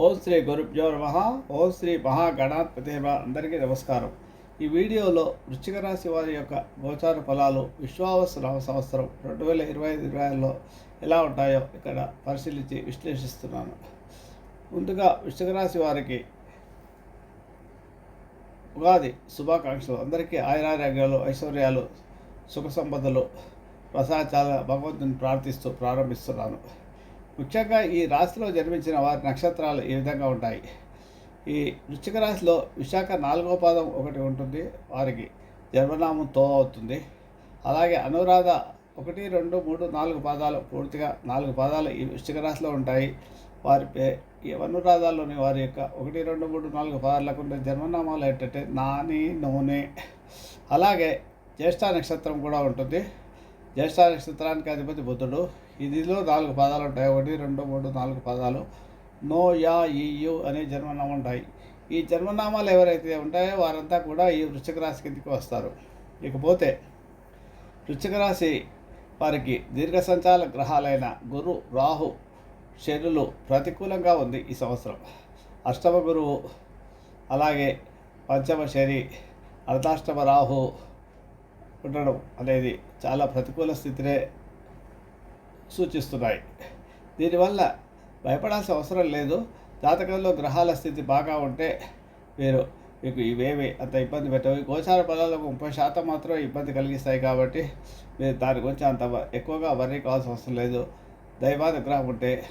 ఓం శ్రీ గురుభ్యో నమ. ఓం శ్రీ మహాగణాధిపతి అందరికీ నమస్కారం. ఈ వీడియోలో వృశ్చిక రాశి వారి యొక్క గోచార ఫలాలు విశ్వావస సంవత్సరం రెండు వేల ఇరవై ఐదు ఇరవై ఆరులో ఎలా ఉంటాయో ఇక్కడ పరిశీలించి విశ్లేషిస్తున్నాను. ముందుగా వృశ్చిక రాశి వారికి ఉగాది శుభాకాంక్షలు. అందరికీ ఆయురారోగ్యాలు ఐశ్వర్యాలు సుఖ సంపదలు ప్రసాదాల భగవంతుని ప్రార్థిస్తూ ప్రారంభిస్తున్నాను. ముఖ్యంగా ఈ రాశిలో జన్మించిన వారి నక్షత్రాలు ఈ విధంగా ఉంటాయి? ఈ వృశ్చిక రాశిలో విశాఖ నాలుగో పాదం ఒకటి ఉంటుంది వారికి జన్మనామం తో అవుతుంది. అలాగే అనురాధ ఒకటి రెండు మూడు నాలుగు పాదాలు పూర్తిగా నాలుగు పాదాలు ఈ వృశ్చిక రాశిలో ఉంటాయి. వారి పే ఈ అనురాధాల్లోని వారి యొక్క ఒకటి రెండు మూడు నాలుగు పాదాలకు ఉండే జన్మనామాలు ఏంటంటే నాని నూనె. అలాగే జ్యేష్ఠ నక్షత్రం కూడా ఉంటుంది. జ్యేష్ఠ నక్షత్రానికి అధిపతి బుద్ధుడు ఇదిలో నాలుగు పదాలు ఉంటాయి. ఒకటి రెండు మూడు నాలుగు పదాలు. నో యా ఈయు అనే జన్మనామాలు ఉంటాయి. ఈ జన్మనామాలు ఎవరైతే ఉంటాయో వారంతా కూడా ఈ వృశ్చిక రాశి కిందకి వస్తారు. ఇకపోతే వృశ్చిక రాశి వారికి దీర్ఘ సంచాల గ్రహాలైన గురు రాహు శనులు ప్రతికూలంగా ఉంది ఈ సంవత్సరం. అష్టమ గురువు అలాగే పంచమ శని అర్ధాష్టమ రాహు ఉండడం అనేది చాలా ప్రతికూల స్థితినే సూచిస్తున్నాయి. దీనివల్ల భయపడాల్సిన అవసరం లేదు. జాతకంలో గ్రహాల స్థితి బాగా ఉంటే మీరు మీకు ఇవేవి అంత ఇబ్బంది పెట్టవు. ఈ గోచార ఫలాలకు ముప్పై శాతం మాత్రం ఇబ్బంది కలిగిస్తాయి కాబట్టి మీరు దాని గురించి అంత ఎక్కువగా వర్రీ కావాల్సిన అవసరం లేదు. దైవానుగ్రహం ఉంటే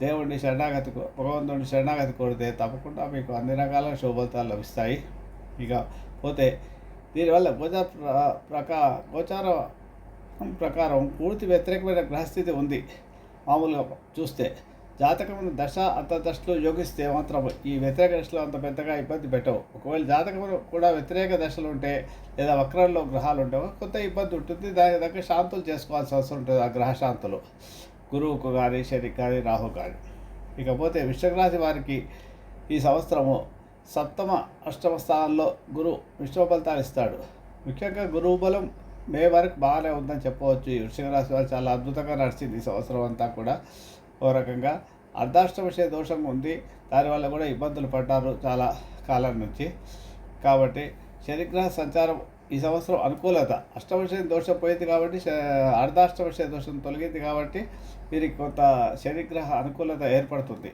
దేవుడిని శరణాగతి భగవంతుడిని శరణాగతి కోరితే తప్పకుండా మీకు అన్ని రకాల శుభఫలితాలు లభిస్తాయి. ఇక పోతే దీనివల్ల గోచార ప్ర- ప్రకా గోచార ప్రకారం పూర్తి వ్యతిరేకమైన గ్రహస్థితి ఉంది. మామూలుగా చూస్తే జాతకం దశ అంతర్దశలో యోగిస్తే మాత్రం ఈ వ్యతిరేక దశలో అంత పెద్దగా ఇబ్బంది పెట్టవు. ఒకవేళ జాతకంలో కూడా వ్యతిరేక దశలు ఉంటే లేదా వక్రంలో గ్రహాలు ఉంటే కొంత ఇబ్బంది ఉంటుంది. దాని దగ్గర శాంతులు చేసుకోవాల్సిన అవసరం ఉంటుంది ఆ గ్రహ శాంతులు. గురువుకు కానీ శని కానీ రాహు కానీ ఇకపోతే వృషభరాశి వారికి ఈ సంవత్సరము సప్తమ అష్టమ స్థానంలో గురువు విశ్వ ఫలితాలు ఇస్తాడు. ముఖ్యంగా గురువు బలం మే వరకు బాగానే ఉందని చెప్పవచ్చు. ఈ వృషభ రాశి వారు చాలా అద్భుతంగా నడిచింది ఈ సంవత్సరం అంతా కూడా. ఓ రకంగా అర్ధాష్టమశయ దోషం ఉంది. దానివల్ల కూడా ఇబ్బందులు పడ్డారు చాలా కాలం నుంచి. కాబట్టి శనిగ్రహ సంచారం ఈ సంవత్సరం అనుకూలత. అష్టమశయ దోషం పోయింది కాబట్టి శ- అర్ధాష్టమశయ దోషం తొలగింది కాబట్టి వీరికి కొంత శనిగ్రహ అనుకూలత ఏర్పడుతుంది.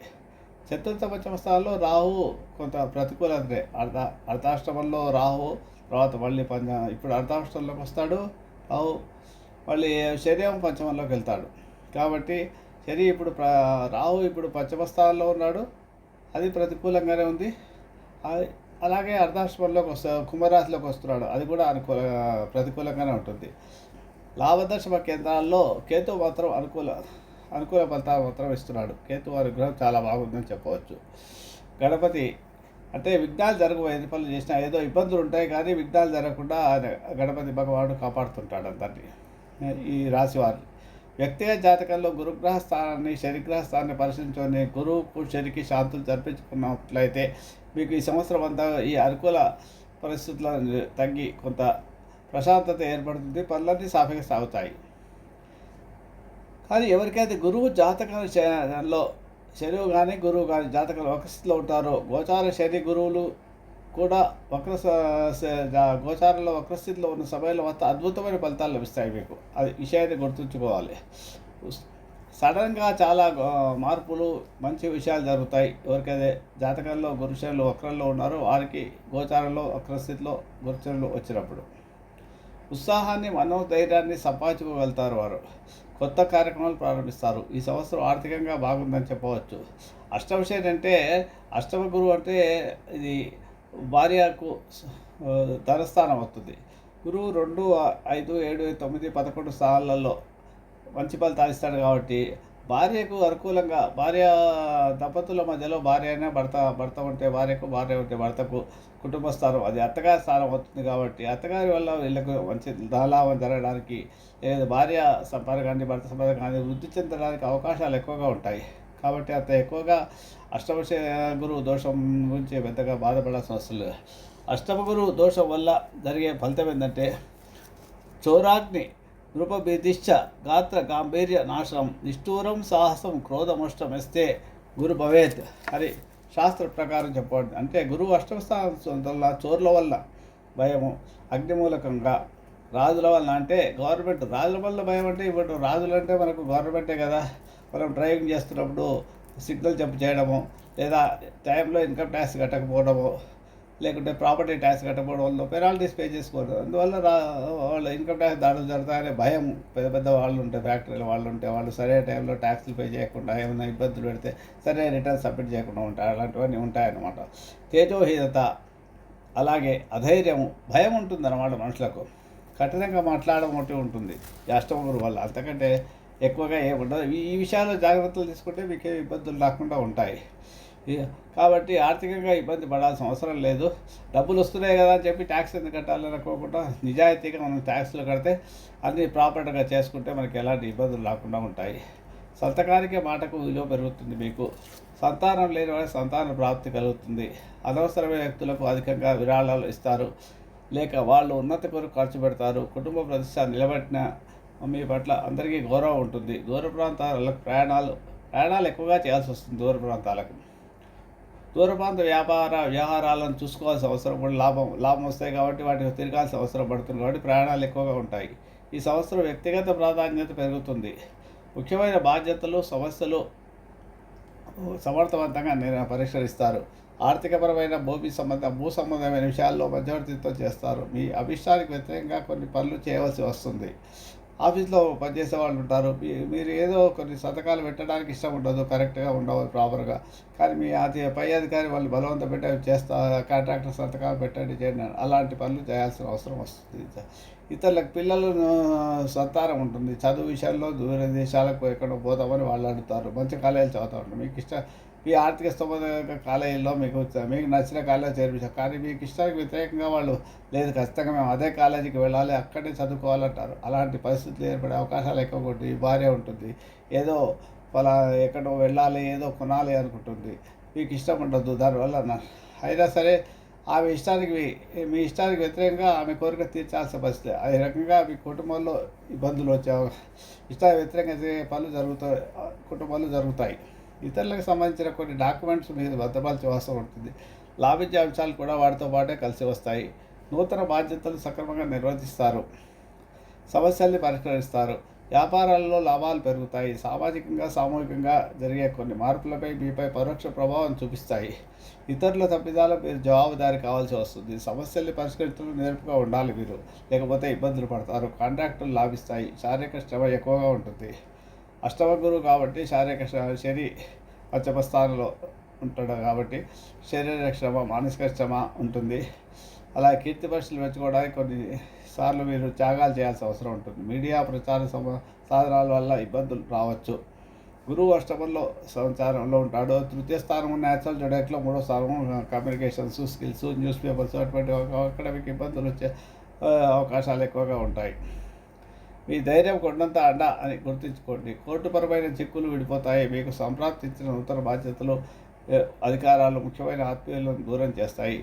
చతుర్థ పంచమ స్థానంలో రాహు కొంత ప్రతికూలతనే. అర్ధ అర్ధాష్టమంలో రాహు తర్వాత మళ్ళీ పంచ ఇప్పుడు అర్ధాష్టంలోకి వస్తాడు. అవు మళ్ళీ శరీరం పంచమంలోకి వెళ్తాడు. కాబట్టి శని ఇప్పుడు రావు ఇప్పుడు పంచమ స్థానంలో ఉన్నాడు. అది ప్రతికూలంగానే ఉంది. అది- అలాగే అర్ధాష్టమంలోకి వస్తా కుంభరాశిలోకి వస్తున్నాడు. అది కూడా అనుకూల ప్రతికూలంగానే ఉంటుంది. లాభదర్శమ కేంద్రాల్లో కేతు మాత్రం అనుకూల అనుకూల ఫలితాలు మాత్రం ఇస్తున్నాడు. కేతు అనుగ్రహం చాలా బాగుందని చెప్పవచ్చు. గణపతి అంటే విఘ్నాలు జరగవు ఎన్ని పనులు చేసినా ఏదో ఇబ్బందులు ఉంటాయి కానీ విఘ్నాలు జరగకుండా ఆయన గణపతి భగవానుడు కాపాడుతుంటాడు అందరినీ. ఈ రాశివారు. వ్యక్తిగత జాతకంలో గురుగ్రహ స్థానాన్ని శనిగ్రహ స్థానాన్ని పరిశీలించుకొని గురువుకు శనికి శాంతులు జరిపించుకున్నట్లయితే మీకు ఈ సంవత్సరం అంతా ఈ అనుకూల పరిస్థితుల తగ్గి కొంత ప్రశాంతత ఏర్పడుతుంది పనులన్నీ సాఫీగా సాగుతాయి. కానీ ఎవరికైతే గురువు జాతకంలో శనివు కానీ గురువు కానీ జాతకాలు ఒక స్థితిలో ఉంటారో. గోచార శని గురువులు కూడా వక్ర జా- గోచారంలో వక్రస్థితిలో ఉన్న సమయంలో మొత్తం అద్భుతమైన ఫలితాలు లభిస్తాయి మీకు. అది విషయాన్ని గుర్తుంచుకోవాలి. సడన్గా చాలా మార్పులు మంచి విషయాలు జరుగుతాయి. ఎవరికైతే జాతకంలో గురుచరులు వక్రంలో ఉన్నారో వారికి గోచారంలో వక్రస్థితిలో గురుచరులు వచ్చినప్పుడు. ఉత్సాహాన్ని మనోధైర్యాన్ని సంపాదించుకోగలుగుతారు వారు. కొత్త కార్యక్రమాలు ప్రారంభిస్తారు. ఈ సంవత్సరం ఆర్థికంగా బాగుందని చెప్పవచ్చు. అష్టమ అంటే అష్టమ గురువు అంటే ఇది భార్యకు ధనస్థానం అవుతుంది. గురువు రెండు ఐదు ఏడు తొమ్మిది పదకొండు స్థానాలలో మంచి ఫలితాలు ఇస్తాడు కాబట్టి భార్యకు అనుకూలంగా భార్య దంపతుల మధ్యలో భార్య అయినా భర్త భర్త ఉంటే భార్యకు భార్య ఉంటే భర్తకు కుటుంబ స్థానం. అది అత్తగారి స్థానం అవుతుంది కాబట్టి అత్తగారి వల్ల వీళ్ళకు మంచి ధనలాభం జరగడానికి లేదా భార్య సంపాదన కానీ భర్త సంపాదన కానీ వృద్ధి చెందడానికి అవకాశాలు ఎక్కువగా ఉంటాయి. కాబట్టి అంత ఎక్కువగా అష్టమశ గురువు దోషం గురించి పెద్దగా బాధపడాల్సిన అవసరం అష్టమ గురువు దోషం వల్ల జరిగే ఫలితం ఏంటంటే చోరాగ్ని నృపభిదిశ్చ గాత్ర గాంభీర్య నాశనం నిష్ఠూరం సాహసం క్రోధమష్టమిస్తే గురు భవేత్ అని శాస్త్ర ప్రకారం చెప్పండి అంటే గురువు అష్టమస్థానం వల్ల చోర్ల వల్ల భయము అగ్నిమూలకంగా రాజుల వల్ల అంటే గవర్నమెంట్ రాజుల వల్ల భయం అంటే ఇప్పుడు రాజులు అంటే మనకు గవర్నమెంటే కదా. మనం డ్రైవింగ్ చేస్తున్నప్పుడు సిగ్నల్ జంప్ చేయడము లేదా టైంలో ఇన్కమ్ ట్యాక్స్ కట్టకపోవడము లేకుంటే ప్రాపర్టీ ట్యాక్స్ కట్టకపోవడం వల్ల పెనాల్టీస్ పే చేసుకోరు. అందువల్ల వాళ్ళు ఇన్కమ్ ట్యాక్స్ దాడులు జరుగుతాయనే భయం. పెద్ద పెద్ద వాళ్ళు ఉంటే ఫ్యాక్టరీలు వాళ్ళు ఉంటే వాళ్ళు సరైన టైంలో ట్యాక్స్లు పే చేయకుండా ఏమైనా ఇబ్బందులు పెడితే సరైన రిటర్న్ సబ్మిట్ చేయకుండా ఉంటాయి అలాంటివన్నీ ఉంటాయన్నమాట. తేజోహీనత అలాగే అధైర్యము భయం ఉంటుంది అన్నమాట మనుషులకు. కఠినంగా మాట్లాడడం ఒకటి ఉంటుంది. ఈ అష్టమగురు వల్ల అంతకంటే ఎక్కువగా ఏముండదు. ఈ విషయాల్లో జాగ్రత్తలు తీసుకుంటే మీకు ఇబ్బందులు రాకుండా ఉంటాయి. కాబట్టి ఆర్థికంగా ఇబ్బంది పడాల్సిన అవసరం లేదు. డబ్బులు వస్తున్నాయి కదా అని చెప్పి ట్యాక్స్ ఎందుకు కట్టాలని అనుకోకుండా నిజాయితీగా మనం ట్యాక్స్లు కడితే అన్ని ప్రాపర్గా చేసుకుంటే మనకి ఎలాంటి ఇబ్బందులు రాకుండా ఉంటాయి. సంతకానికే మాటకు విలువ పెరుగుతుంది మీకు. సంతానం లేని వారికి సంతాన ప్రాప్తి కలుగుతుంది. అనవసరమైన వ్యక్తులకు అధికంగా విరాళాలు ఇస్తారు. లేక వాళ్ళు ఉన్నత కొరకు ఖర్చు పెడతారు. కుటుంబ ప్రతిష్ట నిలబెట్టిన మీ పట్ల అందరికీ గౌరవం ఉంటుంది. దూర ప్రాంతాలకు ప్రయాణాలు ప్రయాణాలు ఎక్కువగా చేయాల్సి వస్తుంది దూర ప్రాంతాలకు. దూరప్రాంత వ్యాపార వ్యవహారాలను చూసుకోవాల్సిన అవసరం కూడా లాభం లాభం వస్తాయి కాబట్టి వాటికి తిరగాల్సిన అవసరం పడుతుంది కాబట్టి ప్రయాణాలు ఎక్కువగా ఉంటాయి. ఈ సంవత్సరం వ్యక్తిగత ప్రాధాన్యత పెరుగుతుంది. ముఖ్యమైన బాధ్యతలు సమస్యలు సమర్థవంతంగా నేను పరిష్కరిస్తారు. ఆర్థికపరమైన భూమి సంబంధ భూ సంబంధమైన విషయాల్లో మధ్యవర్తిత్వం చేస్తారు. మీ అభిష్టానికి వ్యతిరేకంగా కొన్ని పనులు చేయవలసి వస్తుంది. ఆఫీస్లో పనిచేసే వాళ్ళు ఉంటారు. మీ- మీరు ఏదో కొన్ని సంతకాలు పెట్టడానికి ఇష్టం ఉండదు కరెక్ట్గా ఉండవు ప్రాపర్గా. కానీ మీ అది పై అధికారి వాళ్ళు బలవంత పెట్టే చేస్తా కాంట్రాక్టర్ సంతకాలు పెట్టండి చేయండి అలాంటి పనులు చేయాల్సిన అవసరం వస్తుంది. ఇతరులకు పిల్లలు సత్తారం సంతానం ఉంటుంది. చదువు విషయంలో దూర దేశాలకు ఎక్కడో పోతామని వాళ్ళు అడుగుతారు. మంచి కాలేజీలు చదువుతూ ఉంటారు. మీకు ఇష్టం ఈ ఆర్థిక స్తోమత కాలేజీలో మీకు మీకు నచ్చిన కాలేజీ చేర్పించారు కానీ మీకు ఇష్టానికి వ్యతిరేకంగా వాళ్ళు లేదు ఖచ్చితంగా మేము అదే కాలేజీకి వెళ్ళాలి అక్కడే చదువుకోవాలంటారు. అలాంటి పరిస్థితులు ఏర్పడే అవకాశాలు ఎక్కువ ఉంటుంది భార్య ఉంటుంది. ఏదో ఫలా ఎక్కడో వెళ్ళాలి ఏదో కొనాలి అనుకుంటుంది. మీకు ఇష్టం ఉండదు దానివల్ల నా- అయినా సరే ఆమె ఇష్టానికి మీ ఇష్టానికి వ్యతిరేకంగా ఆమె కోరిక తీర్చాల్సిన పరిస్థితి. ఈ రకంగా మీ కుటుంబంలో ఇబ్బందులు వచ్చే ఇష్టానికి వ్యతిరేకంగా పనులు జరుగుతాయి కుటుంబాలు జరుగుతాయి. ఇతరులకు సంబంధించిన కొన్ని డాక్యుమెంట్స్ మీరు భద్రపరచే అవసరం ఉంటుంది. లాభించే అంశాలు కూడా వాటితో పాటే కలిసి వస్తాయి. నూతన బాధ్యతలు సక్రమంగా నిర్వర్తిస్తారు. సమస్యల్ని పరిష్కరిస్తారు. వ్యాపారాల్లో లాభాలు పెరుగుతాయి. సామాజికంగా సామూహికంగా జరిగే కొన్ని మార్పులపై మీపై పరోక్ష ప్రభావం చూపిస్తాయి. ఇతరుల తప్పిదాలకు మీరు జవాబుదారి కావాల్సి వస్తుంది. సమస్యల్ని పరిష్కరించడం నేర్పుగా ఉండాలి మీరు. లేకపోతే ఇబ్బందులు పడతారు. కాంట్రాక్టులు లాభిస్తాయి. శారీరక శ్రమ ఎక్కువగా ఉంటుంది. అష్టమ గురువు కాబట్టి శారీరక శ్రమ శని పంచమ స్థానంలో ఉంటాడు కాబట్టి శరీర శ్రమ మానసిక శ్రమ ఉంటుంది. అలా కీర్తి పరీక్షలు పెంచుకోవడానికి కొన్ని సార్లు మీరు త్యాగాలు చేయాల్సిన అవసరం ఉంటుంది. మీడియా ప్రచార సమ సాధనాల వల్ల ఇబ్బందులు రావచ్చు. గురువు అష్టమంలో సంచారంలో ఉంటాడు. తృతీయ స్థానం న్యాచురల్ జడేట్లో మూడో స్థానం కమ్యూనికేషన్స్ స్కిల్స్ న్యూస్ పేపర్స్ అటువంటి అకాడమిక్ ఇబ్బందులు వచ్చే అవకాశాలు ఎక్కువగా ఉంటాయి. మీ ధైర్యం కొండంత అండ అని గుర్తుంచుకోండి. కోర్టుపరమైన చిక్కులు విడిపోతాయి. మీకు సంప్రాప్తించిన నూతన బాధ్యతలు అధికారాలు ముఖ్యమైన ఆత్మీయులను దూరం చేస్తాయి.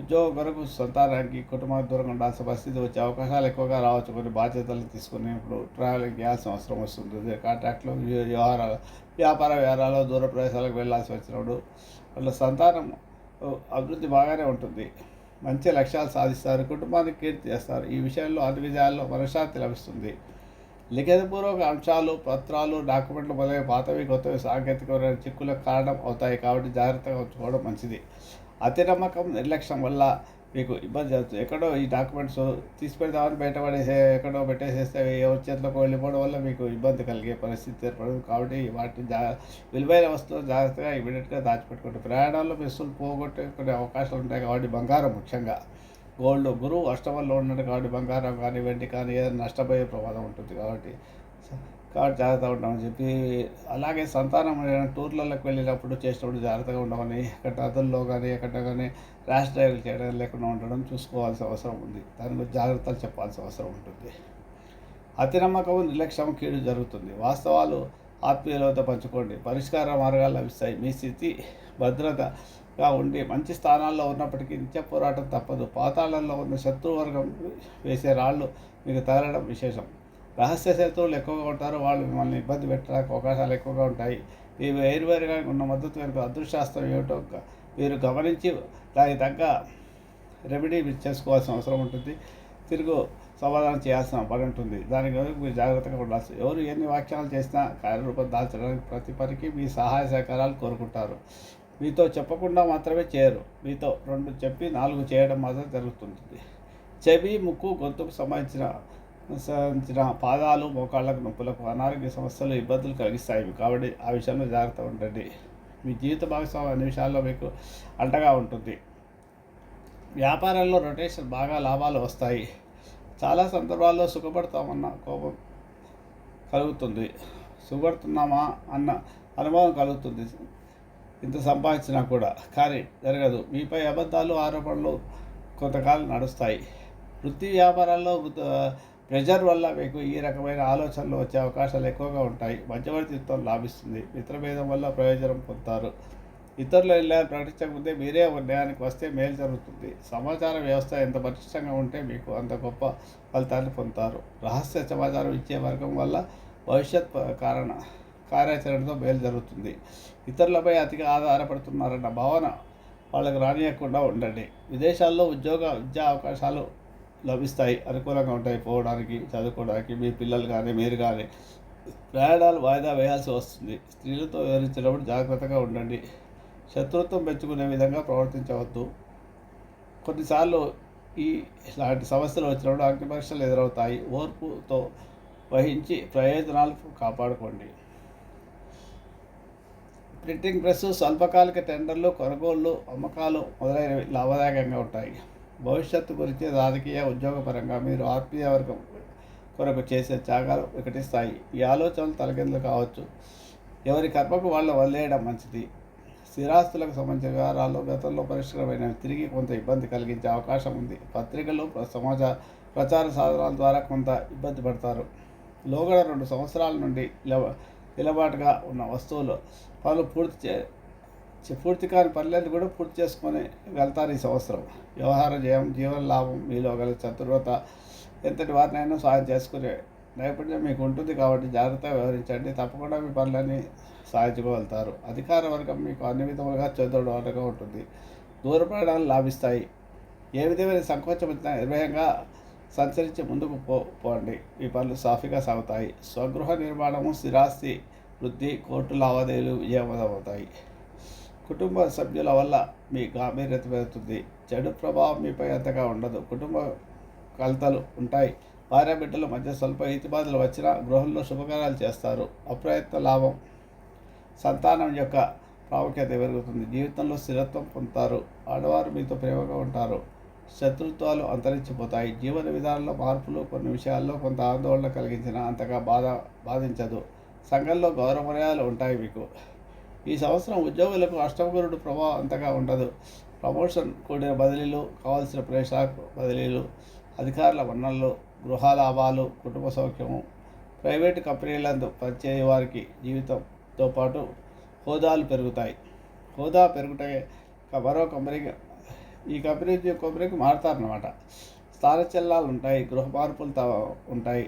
ఉద్యోగం కొరకు సంతానానికి కుటుంబానికి దూరంగా ఉండాల్సిన పరిస్థితి వచ్చే అవకాశాలు ఎక్కువగా రావచ్చు. కొన్ని బాధ్యతలు తీసుకునేప్పుడు ట్రావెలింగ్ చేయాల్సిన అవసరం వస్తుంది. కాంట్రాక్ట్లు వ్యవహారాలు వ్యాపార వ్యవహారాలు దూర ప్రదేశాలకు వెళ్ళాల్సి వచ్చినప్పుడు వాళ్ళ సంతానం అభివృద్ధి బాగానే ఉంటుంది. మంచి లక్ష్యాలు సాధిస్తారు కుటుంబానికి కీర్తి చేస్తారు. ఈ విషయంలో అన్ని విజయాల్లో మనశ్శాంతి లభిస్తుంది. లిఖితపూర్వక అంశాలు పత్రాలు డాక్యుమెంట్లు మొదలైన పాతవి కొత్తవి సాంకేతికమైన చిక్కులకు కారణం అవుతాయి కాబట్టి జాగ్రత్తగా ఉంచుకోవడం మంచిది. అతి నమ్మకం నిర్లక్ష్యం వల్ల మీకు ఇబ్బంది జరుగుతుంది ఎక్కడో ఈ డాక్యుమెంట్స్ తీసి పెడతామని బయట పడేసే ఎక్కడో పెట్టేసేస్తే ఎవరి చేతిలోకి వెళ్ళిపోవడం వల్ల మీకు ఇబ్బంది కలిగే పరిస్థితి ఏర్పడదు కాబట్టి వాటిని జా విలువైన వస్తువులు జాగ్రత్తగా ఇమీడియట్గా దాచిపెట్టుకుంటే ప్రయాణాల్లో మిస్సులు పోగొట్టుకునే అవకాశాలు ఉంటాయి కాబట్టి బంగారం ముఖ్యంగా. గోల్డ్ గురువు అష్టమంలో ఉన్నాడు కాబట్టి బంగారం కానీ వెండి కానీ ఏదైనా నష్టపోయే ప్రమాదం ఉంటుంది కాబట్టి. కాబట్టి జాగ్రత్తగా ఉండమని చెప్పి అలాగే సంతానం టూర్లలోకి వెళ్ళినప్పుడు చేసినప్పుడు జాగ్రత్తగా ఉండమని ఎక్కడ నదుల్లో కానీ ఎక్కడ కానీ ర్యాష్ డ్రైవ్లు చేయడం లేకుండా ఉండడం చూసుకోవాల్సిన అవసరం ఉంది. దానిలో జాగ్రత్తలు చెప్పాల్సిన అవసరం ఉంటుంది. అతినమ్మకం నిర్లక్ష్యం కీడు జరుగుతుంది. వాస్తవాలు ఆత్మీయులతో పంచుకోండి. పరిష్కార మార్గాలు లభిస్తాయి. మీ స్థితి భద్రతగా ఉండి మంచి స్థానాల్లో ఉన్నప్పటికీ నిత్య పోరాటం తప్పదు. పాతాళంలో ఉన్న శత్రువర్గం వేసే రాళ్ళు మీకు తగలడం విశేషం. రహస్య శత్రువులు ఎక్కువగా ఉంటారు. వాళ్ళు మిమ్మల్ని ఇబ్బంది పెట్టడానికి అవకాశాలు ఎక్కువగా ఉంటాయి. ఈ వేరువేరుగా ఉన్న మద్దతు వెనుక అదృశ్యాస్త్రం ఏమిటో మీరు గమనించి దానికి తగ్గ రెమెడీ చేసుకోవాల్సిన అవసరం ఉంటుంది. తిరుగు సమాధానం చేయాల్సిన పని ఉంటుంది. దాని గురించి మీరు జాగ్రత్తగా ఉండాల్సి ఎవరు ఎన్ని వాక్యాలు చేసినా కార్యరూపం దాల్చడానికి ప్రతి పనికి మీ సహాయ సహకారాలు కోరుకుంటారు. మీతో చెప్పకుండా మాత్రమే చేయరు. మీతో రెండు చెప్పి నాలుగు చేయడం మాత్రం జరుగుతుంటుంది. చెవి ముక్కు గొంతుకు సంబంధించిన సంబంధించిన పాదాలు మోకాళ్ళకు నొప్పులకు అనారోగ్య సమస్యలు ఇబ్బందులు కలిగిస్తాయి. కాబట్టి ఆ విషయంలో జాగ్రత్త ఉండండి. మీ జీవిత భాగస్వామి అన్ని విషయాల్లో మీకు అండగా ఉంటుంది. వ్యాపారంలో రొటేషన్ బాగా లాభాలు వస్తాయి. చాలా సందర్భాల్లో సుఖపడతామన్న కోపం కలుగుతుంది. సుఖపడుతున్నామా అన్న అనుభవం కలుగుతుంది. ఇంత సంపాదించినా కూడా. కానీ జరగదు. మీపై అబద్ధాలు ఆరోపణలు కొంతకాలం నడుస్తాయి. వృత్తి వ్యాపారాల్లో ప్రెజర్ వల్ల మీకు ఈ రకమైన ఆలోచనలు వచ్చే అవకాశాలు ఎక్కువగా ఉంటాయి. మధ్యవర్తిత్వం లాభిస్తుంది. మిత్రభేదం వల్ల ప్రయోజనం పొందుతారు. ఇతరుల నిర్ణయాలు ప్రకటించకముందే మీరే ఒక నిర్ణయానికి వస్తే మేలు జరుగుతుంది. సమాచార వ్యవస్థ ఎంత పటిష్టంగా ఉంటే మీకు అంత గొప్ప ఫలితాన్ని పొందుతారు. రహస్య సమాచారం ఇచ్చే వర్గం వల్ల భవిష్యత్ కారణ కార్యాచరణతో మేలు జరుగుతుంది. ఇతరులపై అతిగా ఆధారపడుతున్నారన్న భావన వాళ్ళకి రానియకుండా ఉండండి. విదేశాల్లో ఉద్యోగ విద్యా అవకాశాలు లభిస్తాయి అనుకూలంగా ఉంటాయి పోవడానికి చదువుకోవడానికి మీ పిల్లలు కానీ మీరు కానీ. ప్రయాణాలు వాయిదా వేయాల్సి వస్తుంది. స్త్రీలతో వివరించినప్పుడు జాగ్రత్తగా ఉండండి. శత్రుత్వం పెంచుకునే విధంగా ప్రవర్తించవద్దు. కొన్నిసార్లు ఈ ఇలాంటి సమస్యలు వచ్చినప్పుడు అగ్ని ఎదురవుతాయి. ఓర్పుతో వహించి ప్రయోజనాలు కాపాడుకోండి. ప్రింటింగ్ ప్రెస్ స్వల్పకాలిక టెండర్లు కొనుగోళ్ళు అమ్మకాలు మొదలైనవి లాభదాయకంగా ఉంటాయి. భవిష్యత్తు గురించి రాజకీయ ఉద్యోగపరంగా మీరు ఆత్మీయ వర్గం కొరకు చేసే త్యాగాలు వికటిస్తాయి. ఈ ఆలోచనలు తలకిందులు కావచ్చు. ఎవరి కర్మకు వాళ్ళు వదిలేయడం మంచిది. స్థిరాస్తులకు సంబంధించిన వ్యవహారాలు గతంలో పరిష్కారమైన తిరిగి కొంత ఇబ్బంది కలిగించే అవకాశం ఉంది. పత్రికలు ప్ర- సమాచార ప్రచార సాధనాల ద్వారా కొంత ఇబ్బంది పడతారు. లోగడ రెండు సంవత్సరాల నుండి నిలబాటుగా ఉన్న వస్తువులు పనులు పూర్తి చే- పూర్తి కాని పనులన్నీ కూడా పూర్తి చేసుకొని వెళ్తారు ఈ సంవత్సరం. వ్యవహార జయం జీవన లాభం మీలో గల చతుర్వత ఎంతటి వారినైనా సాయం చేసుకునే నైపుణ్యం మీకు ఉంటుంది కాబట్టి జాగ్రత్తగా వ్యవహరించండి. తప్పకుండా మీ పనులన్నీ సాధించుకోగలుగుతారు. అధికార వర్గం మీకు అన్ని విధములుగా చదువుగా ఉంటుంది. దూర ప్రయాణాలు లాభిస్తాయి. ఏ విధమైన సంకోచం వచ్చినా నిర్భయంగా సంచరించి ముందుకు పో పోండి. ఈ పనులు సాఫీగా సాగుతాయి. స్వగృహ నిర్మాణము స్థిరాస్తి వృద్ధి కోర్టు లావాదేవీలు విజయవంతమవుతాయి. కుటుంబ సభ్యుల వల్ల మీ గాంభీర్యత పెరుగుతుంది. చెడు ప్రభావం మీపై అంతగా ఉండదు. కుటుంబ కలతలు ఉంటాయి. భార్య బిడ్డల మధ్య స్వల్ప ఇతిబాధలు వచ్చినా గృహంలో శుభకార్యాలు చేస్తారు. అప్రయత్న లాభం సంతానం యొక్క ప్రాముఖ్యత పెరుగుతుంది. జీవితంలో స్థిరత్వం పొందుతారు. ఆడవారు మీతో ప్రేమగా ఉంటారు. శత్రుత్వాలు అంతరించిపోతాయి. జీవన విధానంలో మార్పులు కొన్ని విషయాల్లో కొంత ఆందోళన కలిగించిన అంతగా బాధ బాధించదు. సంఘంలో గౌరవ మర్యాదలు ఉంటాయి మీకు. ఈ సంవత్సరం ఉద్యోగులకు అష్టమగురుడు ప్రభావం అంతగా ఉండదు. ప్రమోషన్ కూడిన బదిలీలు కావాల్సిన ప్రవేశాలకు బదిలీలు అధికారుల వనరులు గృహ లాభాలు కుటుంబ సౌఖ్యము ప్రైవేటు కంపెనీలందు పనిచేయ వారికి జీవితంతో పాటు హోదాలు పెరుగుతాయి. హోదా పెరుగుటే మరో కంపెనీకి ఈ కంపెనీ నుంచి ఈ కంపెనీకి మారుతారనమాట స్థానచలనాలు ఉంటాయి గృహ మార్పులు ఉంటాయి.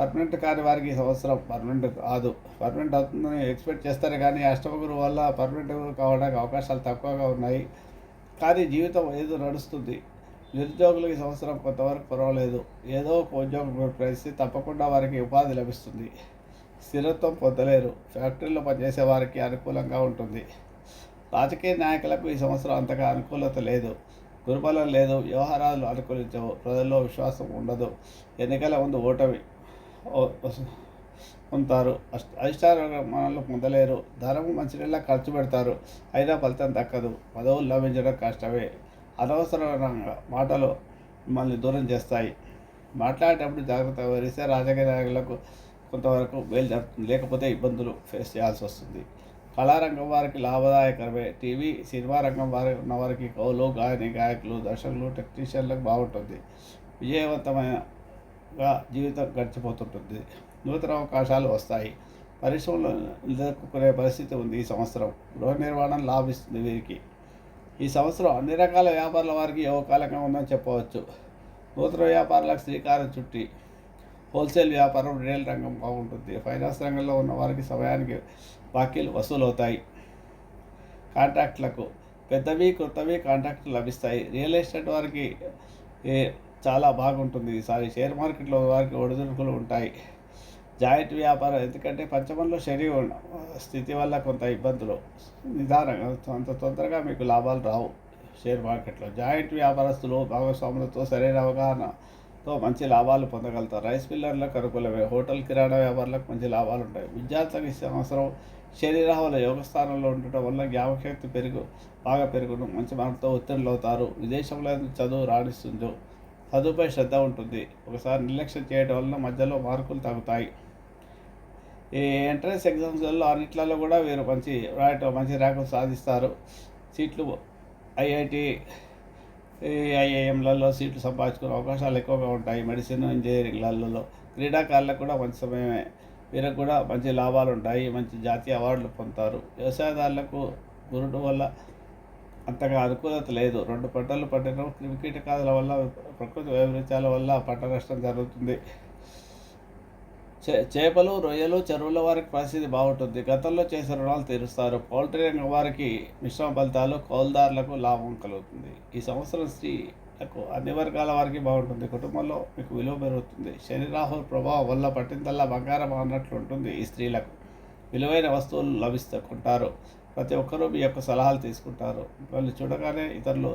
పర్మనెంట్ కాని వారికి సంవత్సరం పర్మనెంట్ కాదు. పర్మనెంట్ అవుతుందని ఎక్స్పెక్ట్ చేస్తారు కానీ అష్టమగురు వల్ల పర్మనెంట్ కావడానికి అవకాశాలు తక్కువగా ఉన్నాయి. కానీ జీవితం ఏదో నడుస్తుంది. నిరుద్యోగులకు ఈ సంవత్సరం కొంతవరకు పర్వాలేదు. ఏదో ఒక ఉద్యోగం ప్రయత్నిస్తే తప్పకుండా వారికి ఉపాధి లభిస్తుంది. స్థిరత్వం పొందలేరు. ఫ్యాక్టరీలో పనిచేసే వారికి అనుకూలంగా ఉంటుంది. రాజకీయ నాయకులకు ఈ సంవత్సరం అంతగా అనుకూలత లేదు. గురుబలం లేదు. వ్యవహారాలు అనుకూలించవు. ప్రజల్లో విశ్వాసం ఉండదు. ఎన్నికల ముందు ఓటమి. ఉంటారు పొందుతారు అష్ట అధిష్టానంలో పొందలేరు. ధనము మంచినీళ్ళ ఖర్చు పెడతారు. అయినా ఫలితం దక్కదు. పదవులు లభించడం కష్టమే. అనవసరమైన మాటలు మిమ్మల్ని దూరం చేస్తాయి. మాట్లాడేటప్పుడు జాగ్రత్త వహిస్తే రాజకీయ నాయకులకు కొంతవరకు మేలు జరుగుతుంది. లేకపోతే ఇబ్బందులు ఫేస్ చేయాల్సి వస్తుంది. కళారంగం వారికి లాభదాయకరమే టీవీ సినిమా రంగం వారి ఉన్నవారికి కవులు గాయని గాయకులు దర్శకులు టెక్నీషియన్లకు బాగుంటుంది. విజయవంతమైన గా జీవితం గడిచిపోతుంటుంది. నూతన అవకాశాలు వస్తాయి. పరిశ్రమలు నిలదొక్కునే పరిస్థితి ఉంది ఈ సంవత్సరం. గృహ నిర్మాణం లాభిస్తుంది వీరికి. ఈ సంవత్సరం అన్ని రకాల వ్యాపారాల వారికి యోగకాలంగా ఉందని చెప్పవచ్చు. నూతన వ్యాపారాలకు శ్రీకారం చుట్టి హోల్సేల్ వ్యాపారం రియల్ రంగం బాగుంటుంది. ఫైనాన్స్ రంగంలో ఉన్న వారికి సమయానికి బాకీలు వసూలవుతాయి. కాంట్రాక్టులకు పెద్దవి కొత్తవి కాంట్రాక్టులు లభిస్తాయి. రియల్ ఎస్టేట్ వారికి ఏ, చాలా బాగుంటుంది ఈసారి షేర్ మార్కెట్లో వారికి ఒడిదుడుకులు ఉంటాయి. జాయింట్ వ్యాపారం ఎందుకంటే పంచమంలో శని స్థితి వల్ల కొంత ఇబ్బందులు. నిదానంగా అంత తొందరగా మీకు లాభాలు రావు షేర్ మార్కెట్లో. జాయింట్ వ్యాపారస్తులు భాగస్వాములతో సరైన అవగాహనతో మంచి లాభాలు పొందగలుగుతారు. రైస్ మిల్లర్లకు అనుకూలమే. హోటల్ కిరాణా వ్యాపారులకు మంచి లాభాలు ఉంటాయి. విద్యార్థులకు సంవత్సరం శరీరాల యోగ స్థానంలో ఉండటం వల్ల జ్ఞాపకశక్తి పెరుగు బాగా పెరుగును మంచి మార్పుతో ఉత్తీర్ణులు అవుతారు విదేశంలో చదువు రాణిస్తుంది చదువుపై శ్రద్ధ ఉంటుంది. ఒకసారి నిర్లక్ష్యం చేయడం వల్ల మధ్యలో మార్కులు తగ్గుతాయి. ఈ ఎంట్రన్స్ ఎగ్జామ్స్లలో అన్నిట్లలో కూడా వీరు మంచి రాయటం మంచి ర్యాంకులు సాధిస్తారు. సీట్లు ఐఐటి ఐఐఎంలలో సీట్లు సంపాదించుకునే అవకాశాలు ఎక్కువగా ఉంటాయి. మెడిసిన్ ఇంజనీరింగ్లలో క్రీడాకారులకు కూడా మంచి సమయమే. వీరికి కూడా మంచి లాభాలు ఉంటాయి. మంచి జాతీయ అవార్డులు పొందుతారు. వ్యవసాయదారులకు గురుడు వల్ల అంతగా అనుకూలత లేదు. రెండు పంటలు పండిన క్రిమికీటకాదుల వల్ల ప్రకృతి వైపరీత్యాల వల్ల పంట నష్టం జరుగుతుంది. చే చేపలు రొయ్యలు చెరువుల వారికి పరిస్థితి బాగుంటుంది. గతంలో చేసిన రుణాలు తీరుస్తారు. పౌల్ట్రీ రంగం వారికి మిశ్రమ ఫలితాలు కౌలుదారులకు లాభం కలుగుతుంది. ఈ సంవత్సరం స్త్రీలకు అన్ని వర్గాల వారికి బాగుంటుంది. కుటుంబంలో మీకు విలువ పెరుగుతుంది. శని రాహుల ప్రభావం వల్ల పట్టిందల్లా బంగారం అన్నట్లు ఉంటుంది ఈ స్త్రీలకు. విలువైన వస్తువులు లభిస్తూ ప్రతి ఒక్కరూ మీ యొక్క సలహాలు తీసుకుంటారు. వాళ్ళు చూడగానే ఇతరులు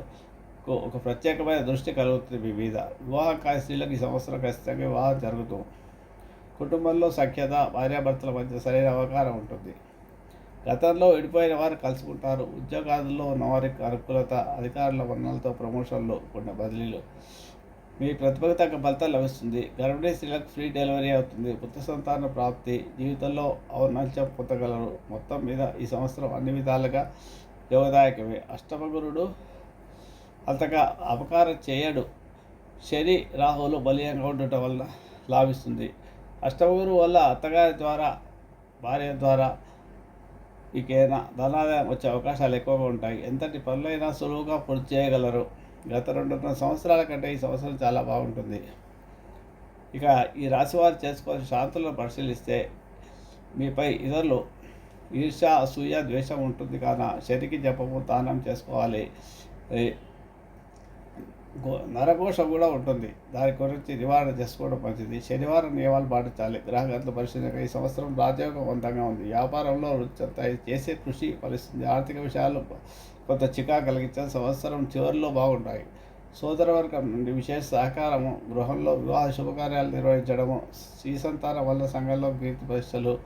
ఒక ప్రత్యేకమైన దృష్టి కలుగుతుంది మీ మీద. వివాహం కాని స్త్రీలకు ఈ సంవత్సరం ఖచ్చితంగా వివాహం జరుగుతుంది కుటుంబంలో సఖ్యత భార్యాభర్తల మధ్య సరైన అవకాశం ఉంటుంది. గతంలో విడిపోయిన వారు కలుసుకుంటారు. ఉద్యోగాదుల్లో ఉన్నవారికి అనుకూలత అధికారుల వర్ణాలతో ప్రమోషన్లు కొన్ని బదిలీలు. మీ ప్రతిభకు తగ్గ ఫలితం లభిస్తుంది. గర్భిణీ స్త్రీలకు ఫ్రీ డెలివరీ అవుతుంది. పుత్ర సంతాన ప్రాప్తి జీవితంలో ఔన్నత్యం పొందగలరు. మొత్తం మీద ఈ సంవత్సరం అన్ని విధాలుగా యోగదాయకమే. అష్టమ గురుడు అంతగా అపకారం చేయడు. శని రాహువులు బలీయంగా ఉండటం వల్ల లాభిస్తుంది. అష్టమగురు వల్ల అత్తగారి ద్వారా భార్య ద్వారా మీకేనా ధనాదాయం వచ్చే అవకాశాలు ఎక్కువగా ఉంటాయి. ఎంతటి పనులైనా సులువుగా పూర్తి చేయగలరు. గత రెండున్నర సంవత్సరాల కంటే ఈ సంవత్సరం చాలా బాగుంటుంది. ఇక ఈ రాశివారు చేసుకోవాల్సిన శాంతులను పరిశీలిస్తే మీపై ఇతరులు ఈర్ష అసూయ ద్వేషం ఉంటుంది కాన శనికి జపము దానం చేసుకోవాలి. ఈ నరఘోష కూడా ఉంటుంది. దాని గురించి నివారణ చేసుకోవడం మంచిది. శనివారం నియమాలు పాటించాలి. గ్రహగతుల పరిశీలన ఈ సంవత్సరం రాజ్యోగవంతంగా ఉంది. వ్యాపారంలో వృత్తి చేసే కృషి ఫలిస్తుంది. ఆర్థిక విషయాలు కొంత చికా కలిగించే సంవత్సరం చివరిలో బాగుంటాయి. సోదరవర్గం నుండి విశేష సహకారము గృహంలో వివాహ శుభకార్యాలు నిర్వహించడము శ్రీ సంతానం వల్ల సంఘంలో కీర్తి పరీక్షలు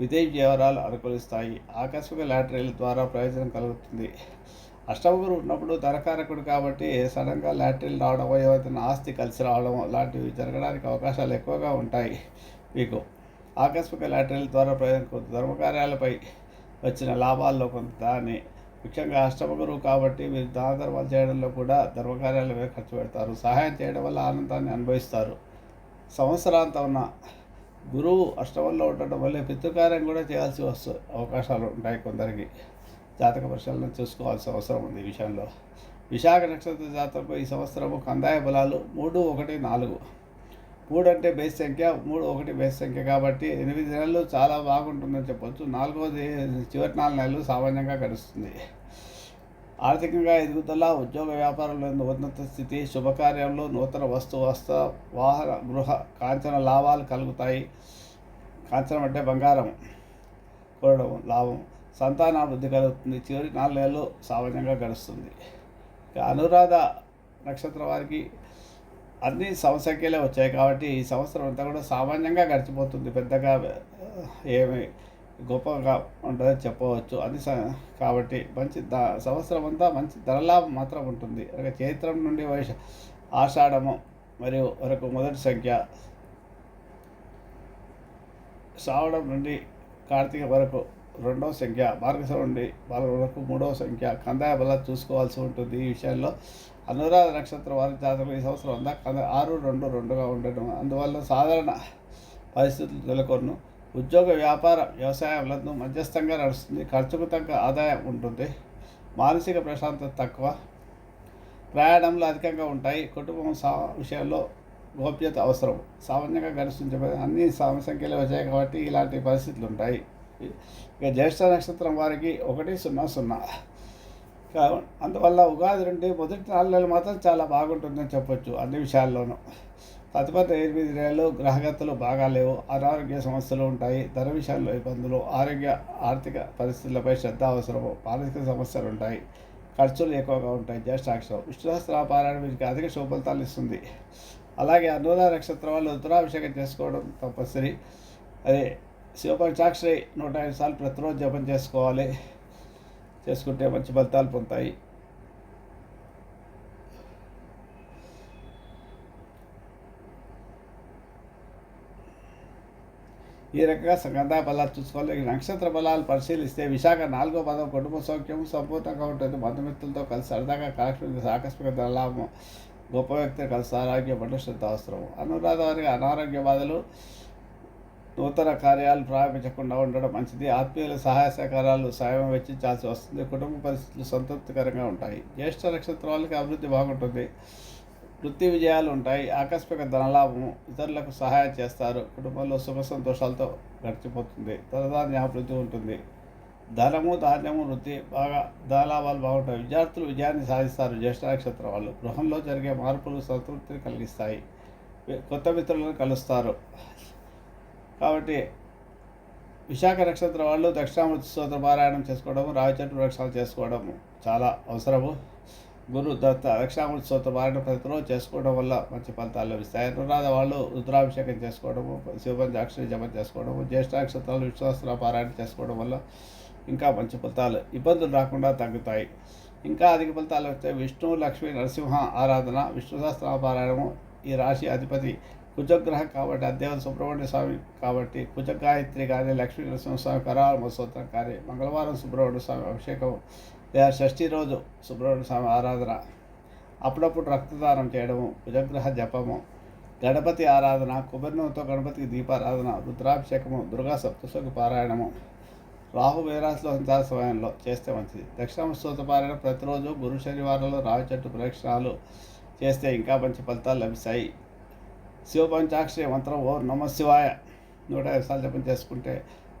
విదేశీ వ్యవహారాలు అనుకూలిస్తాయి. ఆకస్మిక లాటరీల ద్వారా ప్రయోజనం కలుగుతుంది. అష్టమగురు ఉన్నప్పుడు ధరకారకుడు కాబట్టి సడన్గా లాటరీలు రావడం ఏవైనా ఆస్తి కలిసి రావడం లాంటివి జరగడానికి అవకాశాలు ఎక్కువగా ఉంటాయి. మీకు ఆకస్మిక లాటరీల ద్వారా ప్రయోజనం ధర్మకార్యాలపై వచ్చిన లాభాల్లో కొంత దాన్ని ముఖ్యంగా అష్టమగురువు కాబట్టి మీరు దానధర్మాలు చేయడంలో కూడా ధర్మకార్యాల మీద ఖర్చు పెడతారు. సహాయం చేయడం వల్ల ఆనందాన్ని అనుభవిస్తారు. సంవత్సరాంతం ఉన్న గురువు అష్టమంలో ఉండటం వల్ల పితృకార్యం కూడా చేయాల్సి వస్తు అవకాశాలు ఉంటాయి కొందరికి. జాతక పరిశీలన చూసుకోవాల్సిన అవసరం ఉంది ఈ విషయంలో. విశాఖ నక్షత్ర జాతరకు ఈ సంవత్సరము కందాయ బలాలు మూడు ఒకటి నాలుగు. మూడు అంటే బేస్ సంఖ్య మూడు ఒకటి బేస్ సంఖ్య కాబట్టి ఎనిమిది నెలలు చాలా బాగుంటుందని చెప్పొచ్చు. నాలుగవది చివరి నాలుగు నెలలు సామాన్యంగా గడుస్తుంది. ఆర్థికంగా ఎదుగుదల ఉద్యోగ వ్యాపారంలో ఉన్నత స్థితి శుభకార్యంలో నూతన వస్తు వస్త వాహన గృహ కాంచన లాభాలు కలుగుతాయి. కాంచనం అంటే బంగారం కూడడం లాభం. సంతానాభివృద్ధి కలుగుతుంది. చివరి నాలుగు నెలలు సామాన్యంగా గడుస్తుంది. ఇక అనురాధ నక్షత్రం వారికి అన్ని సంఖ్యలే వచ్చాయి కాబట్టి ఈ సంవత్సరం అంతా కూడా సామాన్యంగా గడిచిపోతుంది. పెద్దగా ఏమి గొప్పగా ఉంటుందని చెప్పవచ్చు. అది కాబట్టి మంచి ద సంవత్సరం అంతా మంచి ధరలాభం మాత్రం ఉంటుంది. అలాగే చైత్రం నుండి వైశ ఆషాఢము మరియు వరకు మొదటి సంఖ్య శ్రావణం నుండి కార్తీక వరకు రెండవ సంఖ్య మార్గశిరం నుండి వరకు మూడవ సంఖ్య కందాయ వల్ల చూసుకోవాల్సి ఉంటుంది ఈ విషయంలో. అనురాధ నక్షత్రం వారి జాతకులు ఈ సంవత్సరం అందా ఆరు రెండు రెండుగా ఉండటం. అందువల్ల సాధారణ పరిస్థితులు నెలకొను ఉద్యోగ వ్యాపార వ్యవసాయంలో మధ్యస్థంగా నడుస్తుంది ఖర్చుకు తగ్గ ఆదాయం ఉంటుంది మానసిక ప్రశాంతత తక్కువ ప్రయాణంలో అధికంగా ఉంటాయి కుటుంబం సా విషయంలో గోప్యత అవసరం సామాన్యంగా గడిచించే అన్ని సమ సంఖ్యలో వచ్చాయి కాబట్టి ఇలాంటి పరిస్థితులు ఉంటాయి. ఇక జ్యేష్ఠ నక్షత్రం వారికి ఒకటి సున్నా సున్నా. అందువల్ల ఉగాది నుండి మొదటి నాలుగు నెలలు మాత్రం చాలా బాగుంటుందని చెప్పొచ్చు అన్ని విషయాల్లోనూ. తదుపరి ఎనిమిది నెలలు గ్రహగతులు బాగా లేవు అనారోగ్య సమస్యలు ఉంటాయి ధర విషయాల్లో ఇబ్బందులు ఆరోగ్య ఆర్థిక పరిస్థితులపై శ్రద్ధ అవసరము మానసిక సమస్యలు ఉంటాయి ఖర్చులు ఎక్కువగా ఉంటాయి జ్యేష్ఠాక్షరం విష్ణుసహస్ర పారాయణ వీరికి అధిక శుభఫలితాలు ఇస్తుంది. అలాగే అనురాధ నక్షత్రం వాళ్ళు రుద్రాభిషేకం చేసుకోవడం తప్పనిసరి. అదే శివపంచాక్షరి నూట ఐదు సార్లు ప్రతిరోజు జపం చేసుకోవాలి. చేసుకుంటే మంచి ఫలితాలు పొందుతాయి. ఈ రకంగా సంగంధ బలాలు చూసుకోవాలి. నక్షత్ర బలాలు పరిశీలిస్తే విశాఖ నాలుగో పదం కుటుంబ సౌఖ్యం సంపూర్ణంగా ఉంటుంది. బంధుమిత్రులతో కలిసి సరదాగా కలెక్టర్ ఆకస్మిక లాభం గొప్ప వ్యక్తి కలిసి ఆరోగ్య పట్ల శ్రద్ధ అవసరం. అనురాధ వారికి అనారోగ్య బాధలు నూతన కార్యాలు ప్రారంభించకుండా ఉండడం మంచిది. ఆత్మీయుల సహాయ సహకారాలు సాయం వెచ్చించాల్సి వస్తుంది. కుటుంబ పరిస్థితులు సంతృప్తికరంగా ఉంటాయి. జ్యేష్ఠ నక్షత్ర వాళ్ళకి అభివృద్ధి బాగుంటుంది. వృత్తి విజయాలు ఉంటాయి. ఆకస్మిక ధనలాభము ఇతరులకు సహాయం చేస్తారు. కుటుంబంలో సుఖ సంతోషాలతో గడిచిపోతుంది. ధనధాన్య అభివృద్ధి ఉంటుంది. ధనము ధాన్యము వృత్తి బాగా ధనలాభాలు బాగుంటాయి. విద్యార్థులు విజయాన్ని సాధిస్తారు. జ్యేష్ఠ నక్షత్రం వాళ్ళు గృహంలో జరిగే మార్పులు సంతృప్తిని కలిగిస్తాయి. కొత్త మిత్రులను కలుస్తారు. కాబట్టి విశాఖ నక్షత్రం వాళ్ళు దక్షిణామూర్తి స్తోత్ర పారాయణం చేసుకోవడము రావిచెట్టు వృక్షాలు చేసుకోవడము చాలా అవసరము. గురు దత్త దక్షిణామూర్తి స్తోత్ర పారాయణ ప్రతిరోజు చేసుకోవడం వల్ల మంచి ఫలితాలు లభిస్తాయి. అనురాధ వాళ్ళు రుద్రాభిషేకం చేసుకోవడము శివపంచాక్షరి జపం చేసుకోవడము జ్యేష్ఠ నక్షత్రాలు విశ్వాస పారాయణ చేసుకోవడం వల్ల ఇంకా మంచి ఫలితాలు ఇబ్బందులు రాకుండా తగ్గుతాయి. ఇంకా అధిక ఫలితాలు వస్తే విష్ణు లక్ష్మి నరసింహ ఆరాధన విష్ణు సహస్రాపారాయణము ఈ రాశి అధిపతి కుజగ్రహం కాబట్టి అదేవత సుబ్రహ్మణ్య స్వామి కాబట్టి కుజగాయత్రి కానీ లక్ష్మీ నరసింహస్వామి కరాల స్తోత్రం కానీ మంగళవారం సుబ్రహ్మణ్య స్వామి అభిషేకం లేదా షష్ఠి రోజు సుబ్రహ్మణ్య స్వామి ఆరాధన. అప్పుడప్పుడు రక్తదానం చేయడము కుజగ్రహ జపము గణపతి ఆరాధన కుబర్ణంతో గణపతికి దీపారాధన రుద్రాభిషేకము దుర్గా సప్తశోకి పారాయణము. రాహు వేరాశిలో సంచార సమయంలో చేస్తే మంచిది. దక్షిణ స్తోత్ర పారాయణ ప్రతిరోజు గురు శనివారంలో రావి చెట్టు ప్రదక్షిణాలు చేస్తే ఇంకా మంచి ఫలితాలు లభిస్తాయి. శివపంచాక్షరి మంత్రం ఓ నమ శివాయ. నూట ఐదు సార్లు జపం చేసుకుంటే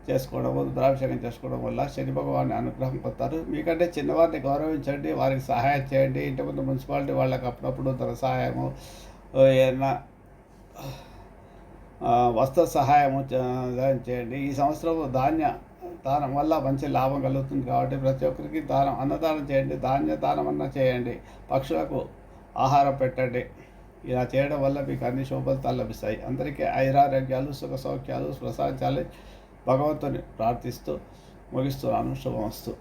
చేసుకోవడం రుద్రాభిషేకం చేసుకోవడం వల్ల శని భగవాన్ని అనుగ్రహం పొందుతారు. మీకంటే చిన్నవారిని గౌరవించండి వారికి సహాయం చేయండి. ఇంటి ముందు మున్సిపాలిటీ వాళ్ళకి అప్పుడప్పుడు ధన సహాయము ఏదైనా వస్త్ర సహాయము చేయండి. ఈ సంవత్సరం ధాన్య దానం వల్ల మంచి లాభం కలుగుతుంది కాబట్టి ప్రతి ఒక్కరికి దానం అన్నదానం చేయండి. ధాన్య దానం అన్న చేయండి. పక్షులకు ఆహారం పెట్టండి. ఇలా చేయడం వల్ల మీకు అన్ని శుభఫలితాలు లభిస్తాయి అందరికీ ఐరారోగ్యాలు సుఖ సౌఖ్యాలు ప్రసాదించాలి భగవంతుని ప్రార్థిస్తూ ముగిస్తున్నాను. శుభమస్తు.